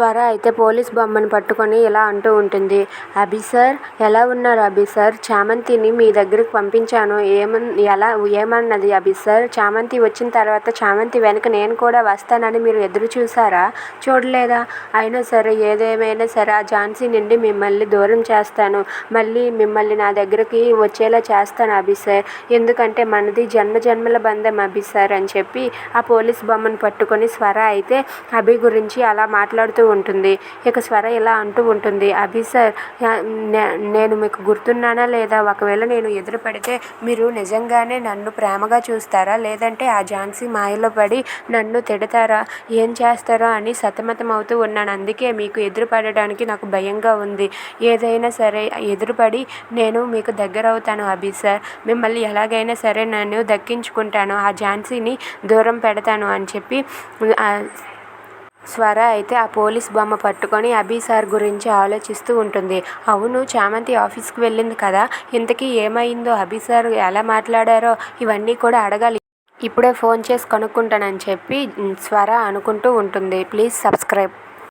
స్వర అయితే పోలీస్ బొమ్మను పట్టుకొని ఇలా అంటూ ఉంటుంది. అభి సార్ ఎలా ఉన్నారు అభి సార్? చామంతిని మీ దగ్గరికి పంపించాను. ఏమన్ ఎలా ఏమన్నది అభి సార్? చామంతి వచ్చిన తర్వాత చామంతి వెనక నేను కూడా వస్తానని మీరు ఎదురు చూసారా చూడలేదా? అయినా సరే ఏదేమైనా సరే ఆ ఝాన్సీ నుండి మిమ్మల్ని దూరం చేస్తాను. మళ్ళీ మిమ్మల్ని నా దగ్గరికి వచ్చేలా చేస్తాను అభి సార్. ఎందుకంటే మనది జన్మ జన్మల బంధం అభి సార్ అని చెప్పి ఆ పోలీస్ బొమ్మను పట్టుకొని స్వర అయితే అభి గురించి అలా మాట్లాడుతూ ఉంటుంది. ఇక స్వర ఇలా అంటూ ఉంటుంది. అభి సార్ నేను మీకు గుర్తున్నానా లేదా? ఒకవేళ నేను ఎదురు పడితే మీరు నిజంగానే నన్ను ప్రేమగా చూస్తారా? లేదంటే ఆ ఝాన్సీ మాయలో పడి నన్ను తిడతారా? ఏం చేస్తారో? అని సతమతం అవుతూ ఉన్నాను. అందుకే మీకు ఎదురు పడడానికి నాకు భయంగా ఉంది. ఏదైనా సరే ఎదురుపడి నేను మీకు దగ్గర అవుతాను అభి సార్. మిమ్మల్ని ఎలాగైనా సరే నన్ను దక్కించుకుంటాను. ఆ ఝాన్సీని దూరం పెడతాను అని చెప్పి స్వర అయితే ఆ పోలీస్ బొమ్మ పట్టుకొని అభి సార్ గురించి ఆలోచిస్తూ ఉంటుంది. అవును చామంతి ఆఫీస్కి వెళ్ళింది కదా. ఇంతకీ ఏమైందో? అభి సార్ ఎలా మాట్లాడారో? ఇవన్నీ కూడా అడగాలి. ఇప్పుడే ఫోన్ చేసి కనుక్కుంటానని చెప్పి స్వర అనుకుంటూ ఉంటుంది. Please subscribe.